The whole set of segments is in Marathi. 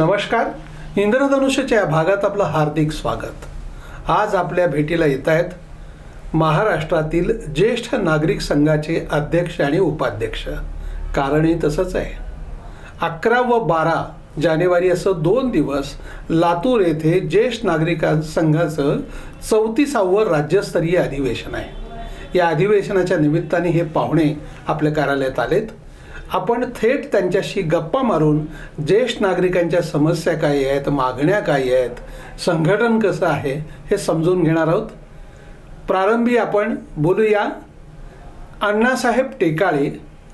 नमस्कार. इंद्रधनुष्याच्या या भागात आपलं हार्दिक स्वागत. आज आपल्या भेटीला येत आहेत महाराष्ट्रातील ज्येष्ठ नागरिक संघाचे अध्यक्ष आणि उपाध्यक्ष. कारणही तसंच आहे. अकरा व बारा जानेवारी असं दोन दिवस लातूर येथे ज्येष्ठ नागरिकां संघाचं चौतीसावं राज्यस्तरीय अधिवेशन आहे. या अधिवेशनाच्या निमित्ताने हे पाहुणे आपल्या कार्यालयात आलेत. आपण थेट त्यांच्याशी गप्पा मारून ज्येष्ठ नागरिकांच्या समस्या काय आहेत मागण्या काय आहेत संघटन कसं आहे हे समजून घेणार आहोत. प्रारंभी आपण बोलूया अण्णासाहेब टेकाळे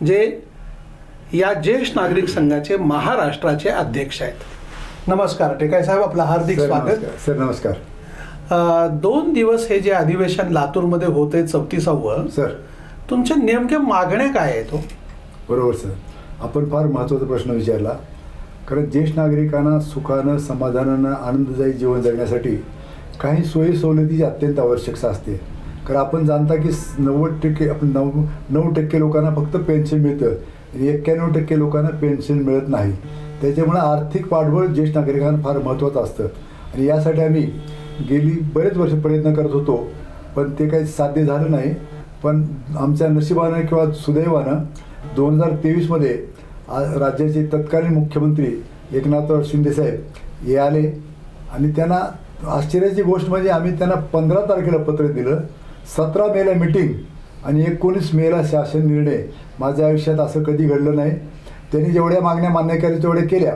जे या ज्येष्ठ नागरिक संघाचे महाराष्ट्राचे अध्यक्ष आहेत. नमस्कार टेकाळे साहेब आपलं हार्दिक स्वागत. सर नमस्कार. दोन दिवस हे जे अधिवेशन लातूरमध्ये होते चौतीसावं सर. तुमच्या नेमक्या मागण्या काय आहेत हो? बरोबर सर. आपण फार महत्त्वाचा प्रश्न विचारला. कारण ज्येष्ठ नागरिकांना सुखानं समाधानानं आनंददायी जीवन जगण्यासाठी काही सोयी सवलतीची अत्यंत आवश्यकता असते कारण आपण जाणता की नव्वद टक्के आपण नऊ नऊ टक्के लोकांना फक्त पेन्शन मिळतं. आणि एक्क्याण्णव टक्के लोकांना पेन्शन मिळत नाही. त्याच्यामुळे आर्थिक पाठबळ ज्येष्ठ नागरिकांना फार महत्त्वाचं असतं. आणि यासाठी आम्ही गेली बरेच वर्ष प्रयत्न करत होतो पण ते काही साध्य झालं नाही. पण आमच्या नशिबानं किंवा सुदैवानं दोन हजार तेवीसमध्ये राज्याचे तत्कालीन मुख्यमंत्री एकनाथ शिंदेसाहेब हे आले. आणि त्यांना आश्चर्याची गोष्ट म्हणजे आम्ही त्यांना पंधरा तारखेला पत्र दिलं. सतरा मेला मिटिंग आणि एकोणीस मेला शासन निर्णय. माझ्या आयुष्यात असं कधी घडलं नाही. त्यांनी जेवढ्या मागण्या मान्य केल्या तेवढ्या केल्या.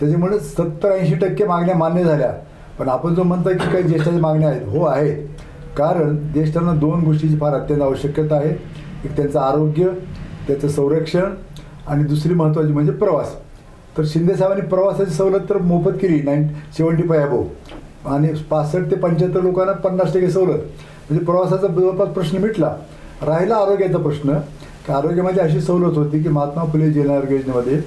त्याच्यामुळे सत्तर ऐंशी टक्के मागण्या मान्य झाल्या. पण आपण जो म्हणता की काही ज्येष्ठाच्या मागण्या आहेत हो आहेत. कारण ज्येष्ठांना दोन गोष्टीची फार अत्यंत आवश्यकता आहे. एक त्यांचं आरोग्य त्याचं संरक्षण आणि दुसरी महत्त्वाची म्हणजे प्रवास. तर शिंदेसाहेबांनी प्रवासाची सवलत तर मोफत केली नाईन सेवन्टी फाय अबोव. आणि पासष्ट ते पंच्याहत्तर लोकांना पन्नास टक्के सवलत. म्हणजे प्रवासाचा जवळपास प्रश्न मिटला. राहिला आरोग्याचा प्रश्न. की आरोग्यामध्ये अशी सवलत होती की महात्मा फुले जन आरोग्य योजनेमध्ये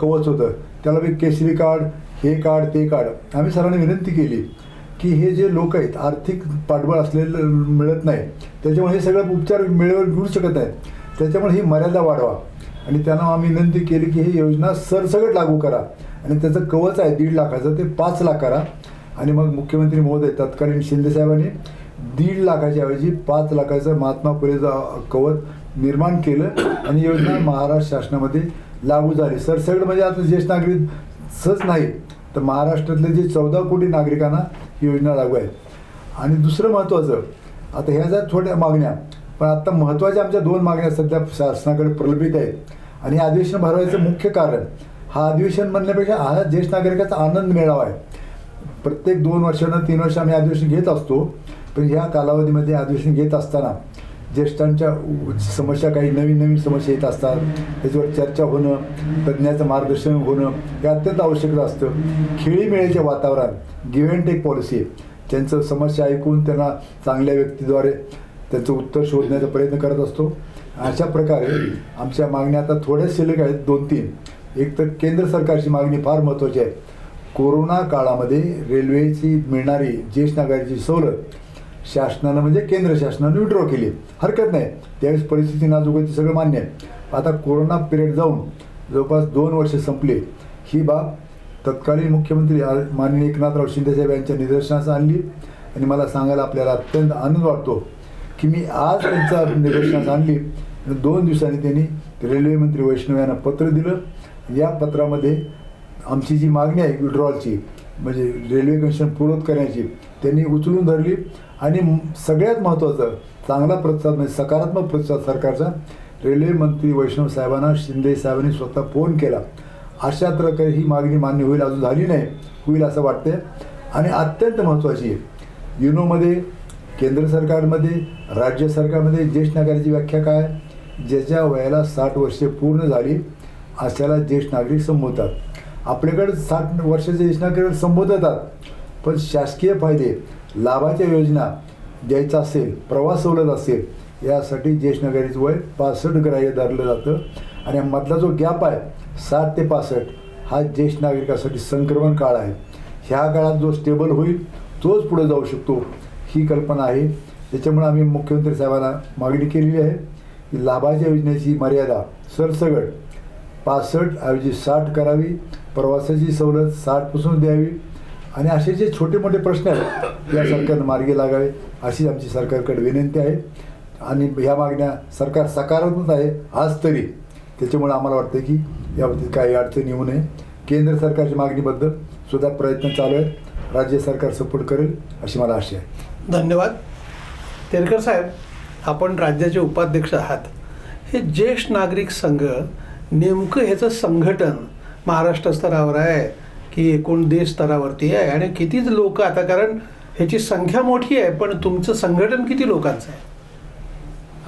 कवच होतं. त्याला मी केसरी कार्ड हे कार्ड ते कार्ड. आम्ही सरांनी विनंती केली की हे जे लोक आहेत आर्थिक पाठबळ असलेलं मिळत नाही. त्याच्यामुळे हे सगळं उपचार वेळेवर मिळू शकत नाहीत. त्याच्यामुळे ही मर्यादा वाढवा. आणि त्यांना आम्ही विनंती केली की ही योजना सरसगट लागू करा. आणि त्याचं कवच आहे दीड लाखाचं ते पाच लाख करा. आणि मग मुख्यमंत्री महोदय तत्कालीन शिंदेसाहेबांनी दीड लाखाच्या ऐवजी पाच लाखाचं महात्मा फुलेचं कवच निर्माण केलं. आणि योजना महाराष्ट्र शासनामध्ये लागू झाली. सरसगट म्हणजे आता ज्येष्ठ नागरिक सच नाही तर महाराष्ट्रातले जे चौदा कोटी नागरिकांना ही योजना लागू आहे. आणि दुसरं महत्त्वाचं आता ह्या ज्या थोड्या मागण्या पण आता महत्त्वाच्या आमच्या दोन मागण्या सध्या शासनाकडे प्रलंबित आहेत. आणि अधिवेशन भरवायचं मुख्य कारण हा अधिवेशन म्हणण्यापेक्षा हा ज्येष्ठ नागरिकाचा आनंद मेळावा आहे. प्रत्येक दोन वर्षानं तीन वर्ष आम्ही अधिवेशन घेत असतो पण ह्या कालावधीमध्ये अधिवेशन घेत असताना ज्येष्ठांच्या समस्या काही नवीन नवीन समस्या येत असतात. त्याच्यावर चर्चा होणं तज्ज्ञाचं मार्गदर्शन होणं हे अत्यंत आवश्यक असतं. खेळीमेळीच्या वातावरण गिव्ह अँड टेक पॉलिसी त्यांचं समस्या ऐकून त्यांना चांगल्या व्यक्तीद्वारे त्याचं उत्तर शोधण्याचा प्रयत्न करत असतो. अशा प्रकारे आमच्या मागण्या आता थोड्या शिल्लक आहेत दोन तीन एक तर केंद्र सरकारची मागणी फार महत्त्वाची आहे. कोरोना काळामध्ये रेल्वेची मिळणारी ज्येष्ठ नागरिकाची सवलत शासनानं म्हणजे केंद्र शासनानं विड्रॉ केली. हरकत नाही. त्यावेळेस परिस्थिती नाजूक होती सगळं मान्य आहे. आता कोरोना पिरियड जाऊन जवळपास दोन वर्ष संपले. ही बाब तत्कालीन मुख्यमंत्री माननीय एकनाथराव शिंदेसाहेब यांच्या निदर्शनास आणली. आणि मला सांगायला आपल्याला अत्यंत आनंद वाटतो. की मी आज त्यांचा निदर्शनास आणली. आणि दोन दिवसांनी त्यांनी रेल्वे मंत्री वैष्णव यांना पत्र दिलं. या पत्रामध्ये आमची जी मागणी आहे विड्रॉलची म्हणजे रेल्वे कमिशन पूर्वत करण्याची त्यांनी उचलून धरली. आणि सगळ्यात महत्त्वाचं चांगला प्रतिसाद म्हणजे सकारात्मक प्रतिसाद सरकारचा रेल्वे मंत्री वैष्णव साहेबांना शिंदे साहेबांनी स्वतः फोन केला. अशा प्रकारे ही मागणी मान्य होईल अजून झाली नाही होईल असं वाटतंय. आणि अत्यंत महत्त्वाची आहे युनोमध्ये केंद्र सरकारमध्ये राज्य सरकारमध्ये ज्येष्ठ नागरिकाची व्याख्या काय? ज्याच्या वयाला साठ वर्षे पूर्ण झाली अशाला ज्येष्ठ नागरिक संबोधतात. आपल्याकडे साठ वर्षाचे ज्येष्ठ नागरिक संबोधतात पण शासकीय फायदे लाभाच्या योजना द्यायचा असेल प्रवास सवलत असेल यासाठी ज्येष्ठ नागरिकचं वय पासष्ट ग्राह्य धरलं जातं. आणि मधला जो गॅप आहे साठ ते पासष्ट हा ज्येष्ठ नागरिकासाठी संक्रमण काळ आहे. ह्या काळात जो स्टेबल होईल तोच पुढे जाऊ शकतो. ही कल्पना आहे. त्याच्यामुळे आम्ही मुख्यमंत्री साहेबांना मागणी केलेली आहे की लाभाच्या योजनेची मर्यादा सरसगट पासष्ट ऐवजी साठ करावी प्रवासाची सवलत साठपासून द्यावी आणि असे जे छोटे मोठे प्रश्न आहेत या सरकारनं मार्गी लागावे अशी आमची सरकारकडे विनंती आहे. आणि ह्या मागण्या सरकार सकारात्मक आहे आज तरी. त्याच्यामुळे आम्हाला वाटतं की याबाबतीत काही अडचण येऊ नये. केंद्र सरकारच्या मागणीबद्दल सुद्धा प्रयत्न चालू आहेत. राज्य सरकार सपोर्ट करेल अशी मला आशा आहे. धन्यवाद. तेरकर साहेब आपण राज्याचे उपाध्यक्ष आहात. हे ज्येष्ठ नागरिक संघ नेमकं ह्याचं संघटन महाराष्ट्र स्तरावर आहे की एकूण देश स्तरावरती आहे आणि कितीच लोक आता कारण ह्याची संख्या मोठी आहे पण तुमचं संघटन किती लोकांचं आहे?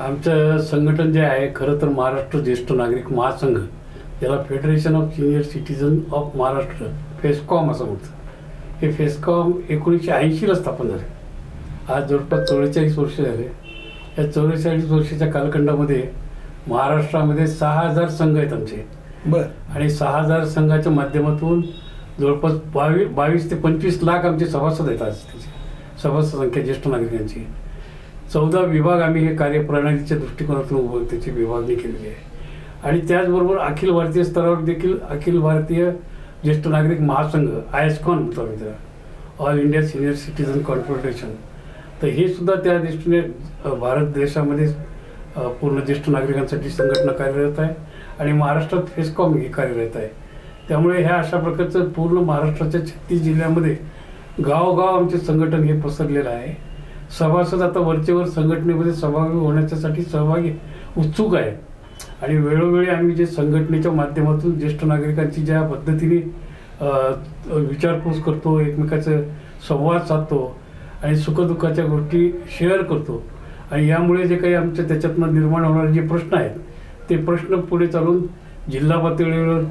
आमचं संघटन जे आहे खरं तर महाराष्ट्र ज्येष्ठ नागरिक महासंघ याला federation of senior citizen of Maharashtra FESCOM असं म्हणतं हे फेस्कॉम एकोणीसशे ऐंशीला स्थापन झाले. आज जवळपास चव्वेचाळीस वर्ष झाले. या चव्वेचाळीस वर्षाच्या कालखंडामध्ये महाराष्ट्रामध्ये सहा हजार संघ आहेत आमचे. बरं. आणि सहा हजार संघाच्या माध्यमातून जवळपास बावीस बावीस ते पंचवीस लाख आमचे सभासद आहेत आज त्याचे सभासद संख्या ज्येष्ठ नागरिकांची. चौदा विभाग आम्ही हे कार्यप्रणालीच्या दृष्टिकोनातून उभं त्याची विभागणी केलेली आहे. आणि त्याचबरोबर अखिल भारतीय स्तरावर देखील अखिल भारतीय ज्येष्ठ नागरिक महासंघ आयस्कॉन म्हणतो आम्ही त्याला. All India senior citizen confederation. तर हे सुद्धा त्या दृष्टीने भारत देशामध्ये पूर्ण ज्येष्ठ नागरिकांसाठी संघटना कार्यरत आहे आणि महाराष्ट्रात फेसकॉम ही कार्यरत आहे. त्यामुळे ह्या अशा प्रकारचं पूर्ण महाराष्ट्राच्या छत्तीस जिल्ह्यामध्ये गावोगाव आमचे संघटन हे पसरलेलं आहे. सभासद आता वरचेवर संघटनेमध्ये सहभागी होण्याच्यासाठी सहभागी उत्सुक आहे आणि वेळोवेळी आम्ही जे संघटनेच्या माध्यमातून ज्येष्ठ नागरिकांची ज्या पद्धतीने विचारपूस करतो एकमेकाचं संवाद साधतो आणि सुखदुःखाच्या गोष्टी शेअर करतो आणि यामुळे जे काही आमच्या त्याच्यातनं निर्माण होणारे जे प्रश्न आहेत ते प्रश्न पुढे चालून जिल्हा पातळीवर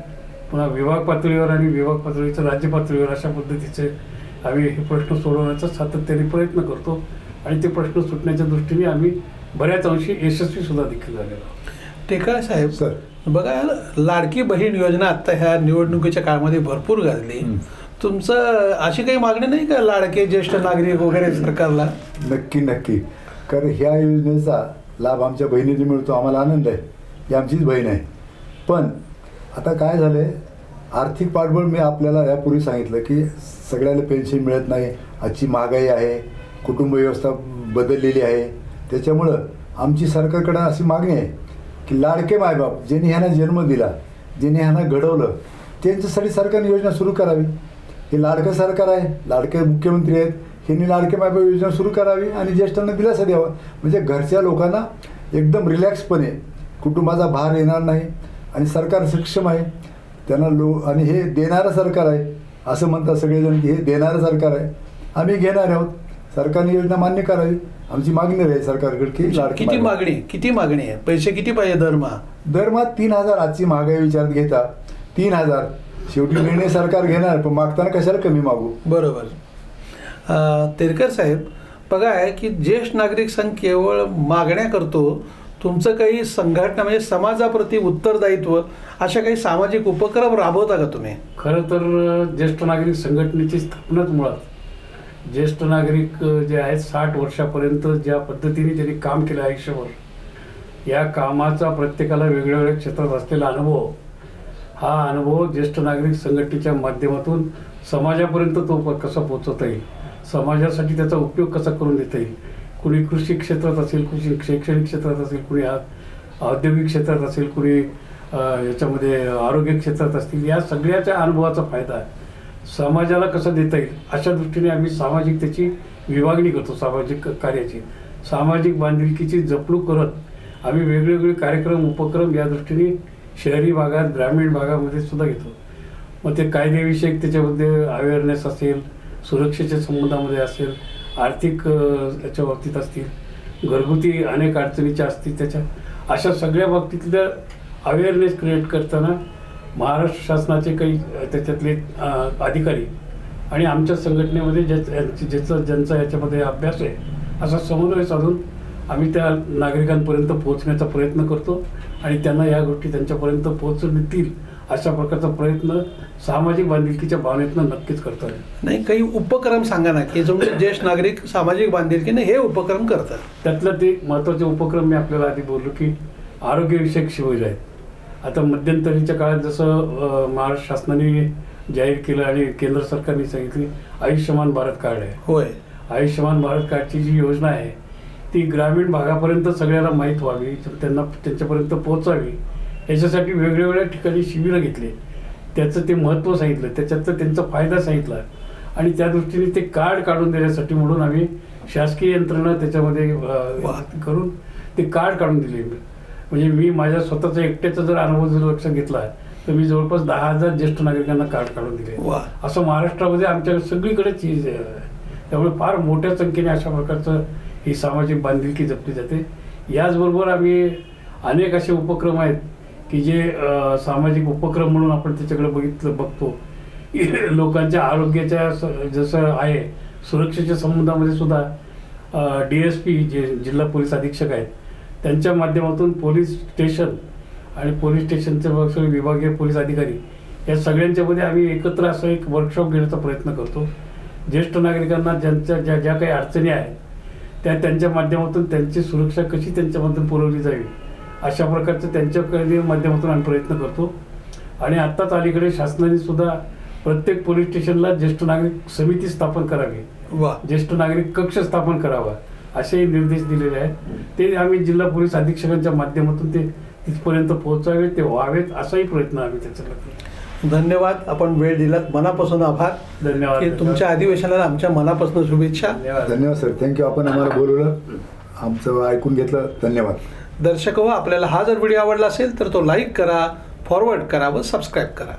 पुन्हा विभाग पातळीवर आणि विभाग पातळीचं राज्य पातळीवर अशा पद्धतीचे आम्ही हे प्रश्न सोडवण्याचा सातत्याने प्रयत्न करतो आणि ते प्रश्न सुटण्याच्या दृष्टीने आम्ही बऱ्याच अंशी यशस्वी सुद्धा देखील झालेलो. टेकाळे साहेब सर बघा लाडकी बहीण योजना आता ह्या निवडणुकीच्या काळामध्ये भरपूर गाजली. तुमचं अशी काही मागणी नाही का लाडके ज्येष्ठ नागरिक वगैरे सरकारला? नक्की नक्की. कारण ह्या योजनेचा लाभ आमच्या बहिणीने मिळतो आम्हाला आनंद आहे. ही आमचीच बहीण आहे. पण आता काय झालं आहे आर्थिक पाठबळ मी आपल्याला यापूर्वी सांगितलं की सगळ्याला पेन्शन मिळत नाही आजची महागाई आहे कुटुंब व्यवस्था बदललेली आहे. त्याच्यामुळं आमची सरकारकडे अशी मागणी आहे की लाडके मायबाप ज्यांनी ह्यांना जन्म दिला ज्यांनी ह्यांना घडवलं त्यांच्यासाठी सरकारने योजना सुरू करावी. हे लाडकं सरकार आहे लाडके मुख्यमंत्री आहेत ह्यांनी लाडके मायबाप योजना सुरू करावी आणि ज्येष्ठांना दिलासा द्यावा. म्हणजे घरच्या लोकांना एकदम रिलॅक्सपणे कुटुंबाचा भार येणार नाही आणि सरकार सक्षम आहे. त्यांना लो आणि हे देणारं सरकार आहे असं म्हणतात सगळेजण की हे देणारं सरकार आहे. आम्ही घेणार आहोत. सरकारने योजना मान्य करावी. आमची मागणी राहील सरकारकडे की लाडके किती मागणी? किती मागणी आहे? पैसे किती पाहिजे दरमहा दरमहा तीन हजार आजची महागाई विचारात घेता. तीन हजार. शेवटी निर्णय सरकार घेणार पण मागताना कशाला कमी मागू? बरोबर. अं, तेरकर साहेब बघा आहे की ज्येष्ठ नागरिक संघ केवळ मागण्या करतो तुमचं काही संघटना म्हणजे समाजाप्रती उत्तरदायित्व अशा काही सामाजिक उपक्रम राबवता का तुम्ही? खरं तर ज्येष्ठ नागरिक संघटनेची स्थापनाच मुळात. ज्येष्ठ नागरिक जे आहेत साठ वर्षापर्यंत ज्या पद्धतीने त्यांनी काम केलं आयुष्यभर या कामाचा प्रत्येकाला वेगळ्या वेगळ्या क्षेत्रात असलेला अनुभव हा अनुभव ज्येष्ठ नागरिक संघटनेच्या माध्यमातून समाजापर्यंत तो प- कसा पोचवता येईल? समाजासाठी त्याचा उपयोग कसा करून देता येईल? कुणी कृषी क्षेत्रात असेल कुणी शैक्षणिक क्षेत्रात असेल कुणी औद्योगिक क्षेत्रात असेल कुणी याच्यामध्ये आरोग्य क्षेत्रात असतील या सगळ्याच्या अनुभवाचा फायदा समाजाला कसा देता येईल? अशा दृष्टीने आम्ही सामाजिक त्याची विभागणी करतो सामाजिक कार्याची. सामाजिक बांधिलकीची जपणूक करत आम्ही वेगवेगळे कार्यक्रम उपक्रम या दृष्टीने शहरी भागात ग्रामीण भागामध्ये सुद्धा घेतो. मग ते कायदेविषयक त्याच्यामध्ये अवेअरनेस असेल सुरक्षेच्या संबंधामध्ये असेल आर्थिक याच्या बाबतीत असतील घरगुती अनेक अडचणीच्या असतील त्याच्या अशा सगळ्या बाबतीतल्या अवेअरनेस क्रिएट करताना महाराष्ट्र शासनाचे काही त्याच्यातले अधिकारी आणि आमच्या संघटनेमध्ये ज्या ज्याचा ज्यांचा याच्यामध्ये अभ्यास आहे असा समन्वय साधून आम्ही त्या नागरिकांपर्यंत पोहोचण्याचा प्रयत्न करतो आणि त्यांना या गोष्टी त्यांच्यापर्यंत पोहोचतील अशा प्रकारचा प्रयत्न सामाजिक बांधिलकीच्या भावनेतनं नक्कीच करतो आहे नाही काही उपक्रम सांगा ना की तुमचे ज्येष्ठ नागरिक सामाजिक बांधिलकीने हे उपक्रम करतात. त्यातलं ते महत्त्वाचे उपक्रम मी आपल्याला आधी बोललो की आरोग्यविषयक शिबिर आहेत. आता मध्यंतरीच्या काळात जसं महाराष्ट्र शासनाने जाहीर केलं आणि केंद्र सरकारने सांगितले आयुष्यमान भारत कार्ड आहे. होय. आयुष्यमान भारत कार्डची जी योजना आहे ती ग्रामीण भागापर्यंत सगळ्यांना माहीत व्हावी त्यांना त्यांच्यापर्यंत पोहोचावी याच्यासाठी वेगवेगळ्या ठिकाणी शिबिरं घेतले. त्याचं ते महत्त्व सांगितलं त्याच्यातलं त्यांचा फायदा सांगितला. आणि त्या दृष्टीने ते कार्ड काढून देण्यासाठी म्हणून आम्ही शासकीय यंत्रणा त्याच्यामध्ये करून ते कार्ड काढून दिले. म्हणजे मी माझ्या स्वतःचा एकट्याचा जर अनुभव जर लक्षात घेतला तर मी जवळपास दहा हजार ज्येष्ठ नागरिकांना कार्ड काढून दिले. असं महाराष्ट्रामध्ये आमच्या सगळीकडेच ही आहे. त्यामुळे फार मोठ्या संख्येने अशा प्रकारचं ही सामाजिक बांधिलकी जपली जाते. याचबरोबर आम्ही अनेक असे उपक्रम आहेत की जे सामाजिक उपक्रम म्हणून आपण त्याच्याकडे बघितलं बघतो. लोकांच्या आरोग्याच्या स- जसं आहे सुरक्षेच्या संबंधामध्ये सुद्धा डी एस पी जे जिल्हा पोलीस अधीक्षक आहेत त्यांच्या माध्यमातून पोलीस स्टेशन आणि पोलीस स्टेशनचे विभागीय पोलीस अधिकारी या सगळ्यांच्यामध्ये आम्ही एकत्र असं एक वर्कशॉप घेण्याचा प्रयत्न करतो. ज्येष्ठ नागरिकांना ज्यांच्या ज्या ज्या काही अडचणी आहेत त्या त्यांच्या माध्यमातून त्यांची सुरक्षा कशी त्यांच्यामधून पुरवली जावी अशा प्रकारचं त्यांच्याकडे माध्यमातून आम्ही प्रयत्न करतो. आणि आत्ताच अलीकडे शासनाने सुद्धा प्रत्येक पोलीस स्टेशनला ज्येष्ठ नागरिक समिती स्थापन करावी. वा. ज्येष्ठ नागरिक कक्ष स्थापन करावा असेही निर्देश दिलेले आहेत. ते आम्ही जिल्हा पोलीस अधीक्षकांच्या माध्यमातून ते तिथपर्यंत पोहोचावे ते व्हावेत असाही प्रयत्न आम्ही त्याच्याकडे करतो. धन्यवाद. आपण वेळ दिलात. मनापासून आभार. धन्यवाद. की तुमच्या अधिवेशनाला आमच्या मनापासून शुभेच्छा. धन्यवाद. धन्यवाद सर. थँक्यू आपण आम्हाला बोलवलं. आमचं ऐकून घेतलं. धन्यवाद. दर्शक हो आपल्याला हा जर व्हिडिओ आवडला असेल तर तो लाईक करा फॉरवर्ड करा व सबस्क्राईब करा.